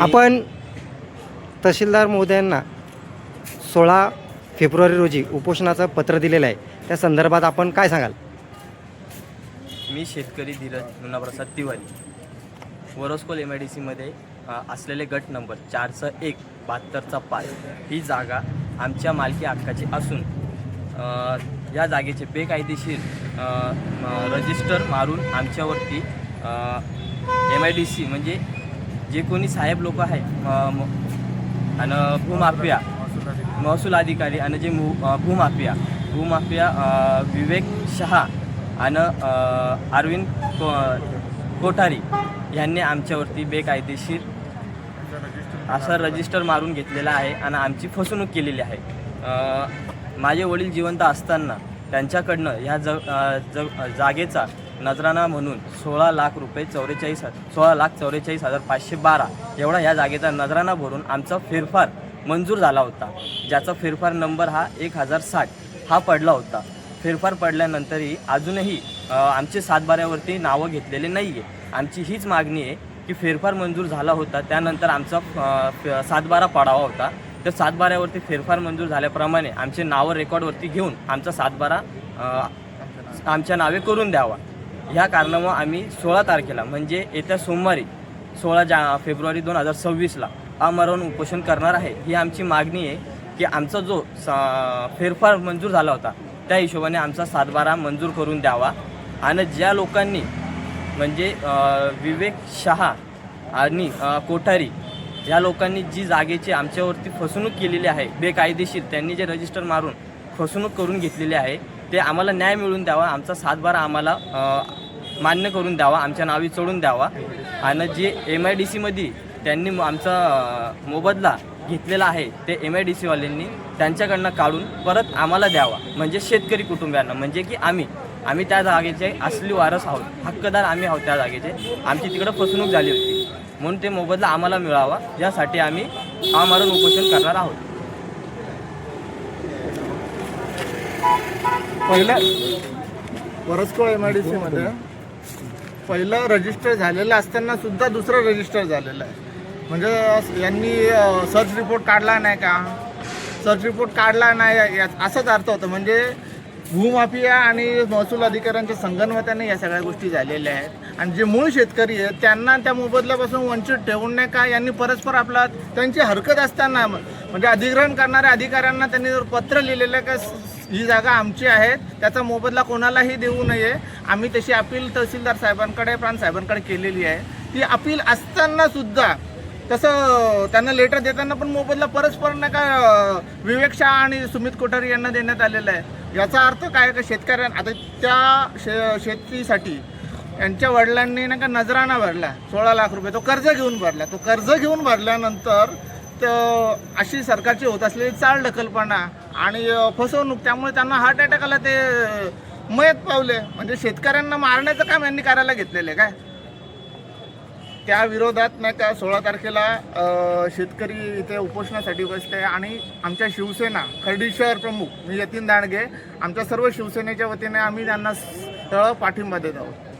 आपण तहसीलदार महोदयांना सोळा फेब्रुवारी रोजी उपोषणाचं पत्र दिलेलं आहे. त्या संदर्भात आपण काय सांगाल? मी शेतकरी धीरज मुन्नाप्रसाद तिवारी. वरोस्कोल एम आय डी सीमध्ये असलेले गट नंबर चारचं एक बहात्तरचा पाच ही जागा आमच्या मालकी हक्काची असून या जागेचे बेकायदेशीर रजिस्टर मारून आमच्यावरती एम आय डी सी म्हणजे जे कोणी साहेब लोक आहे आणि भूमाफिया महसूल अधिकारी आणि जे भूमाफिया भूमाफिया विवेक शहा आणि अरविंद को कोठारी यांनी आमच्यावरती बेकायदेशीर असं रजिस्टर मारून घेतलेलं आहे आणि आमची फसवणूक केलेली आहे. माझे वडील जिवंत असताना त्यांच्याकडनं ह्या ज जग ज जागेचा नजराना म्हणून सोळा लाख रुपये चौवेचाळीस सोळा लाख चौवेचाळीस हजार पाचशे बारा एवढा या जागेचा नजराना भरून आमचा फेरफार मंजूर झाला होता. ज्याचा फेरफार नंबर हा एक हजार साठ हा पडला होता. फेरफार पडल्यानंतरही अजूनही आमचे सातबाऱ्यावरती नावं घेतलेले नाही आहे आमची हीच मागणी आहे की फेरफार मंजूर झाला होता त्यानंतर आमचा सातबारा पडावा होता. तर सातबाऱ्यावरती फेरफार मंजूर झाल्याप्रमाणे आमचे नावं रेकॉर्डवरती घेऊन आमचा सातबारा आमच्या नावे करून द्यावा. ह्या कारणामुळं आम्ही सोळा तारखेला म्हणजे येत्या सोमवारी सोळा जा फेब्रुवारी दोन हजार सव्वीसला आमरण उपोषण करणार आहे. ही आमची मागणी आहे की आमचा जो सा फेरफार मंजूर झाला होता त्या हिशोबाने आमचा सातबारा मंजूर करून द्यावा. आणि ज्या लोकांनी म्हणजे विवेक शहा आणि कोठारी या लोकांनी जी जागेची आमच्यावरती फसवणूक केलेली आहे बेकायदेशीर त्यांनी जे रजिस्टर मारून फसवणूक करून घेतलेली आहे ते आम्हाला न्याय मिळून द्यावा आमचा सातबारा आम्हाला मान्य करून द्यावा आमच्या नावी चढून द्यावा. आणि जे एम आय डी सीमध्ये त्यांनी म- आमचा मोबदला घेतलेला आहे ते एम आय डी सीवाल्यांनी त्यांच्याकडनं काढून परत आम्हाला द्यावा. म्हणजे शेतकरी कुटुंबियांना म्हणजे की आम्ही. आम्ही त्या जागेचे असली वारस आहोत हक्कदार आम्ही आहोत त्या जागेचे. आमची तिकडं फसवणूक झाली होती. म्हणून ते मोबदला आम्हाला मिळावा यासाठी आम्ही आमरण उपोषण करणार आहोत. पहिल्या वरसको एम आय डी सीमध्ये पहिलं रजिस्टर झालेलं असताना सुद्धा दुसरं रजिस्टर झालेलं आहे. म्हणजे यांनी सर्च रिपोर्ट काढला नाही का? सर्च रिपोर्ट काढला नाही या- असाच अर्थ होतं. म्हणजे भूमाफिया आणि महसूल अधिकाऱ्यांच्या संगनमताने या सगळ्या गोष्टी झालेल्या आहेत. आणि जे मूळ शेतकरी आहेत त्यांना त्या मोबदल्यापासून वंचित ठेवून नाही का? यांनी परस्पर आपला त्यांची हरकत असताना म्हणजे अधिग्रहण करणाऱ्या अधिकाऱ्यांना त्यांनी जर पत्र लिहिलेलं आहे का? ही जागा आमची आहे. त्याचा मोबदला कोणालाही देऊ नये. आम्ही तशी अपील तहसीलदार साहेबांकडे प्रांत साहेबांकडे केलेली आहे. ती अपील असताना सुद्धा तसं त्यांना लेटर देताना पण मोबदला परस्पर नाही का विवेक शाह आणि सुमित कोठारी यांना देण्यात आलेला आहे. याचा अर्थ काय का शेतकऱ्यां आता त्या शे शेतीसाठी यांच्या वडिलांनी नाही का नजराना भरला सोळा लाख रुपये तो कर्ज घेऊन भरला. तो कर्ज घेऊन भरल्यानंतर तर अशी सरकारची होत असलेली चाल ढकलपणा आणि फसवणूक त्यामुळे त्यांना हार्ट अटॅक आला ते मयत पावले. म्हणजे शेतकऱ्यांना मारण्याचं काम यांनी करायला घेतलेलं आहे काय? त्या विरोधात नाही का सोळा तारखेला शेतकरी इथे उपोषणासाठी बसले आणि आमच्या शिवसेना खर्डी शहर प्रमुख मी यतीन दांडगे आमच्या सर्व शिवसेनेच्या वतीने आम्ही त्यांना स्थळ पाठिंबा देत आहोत.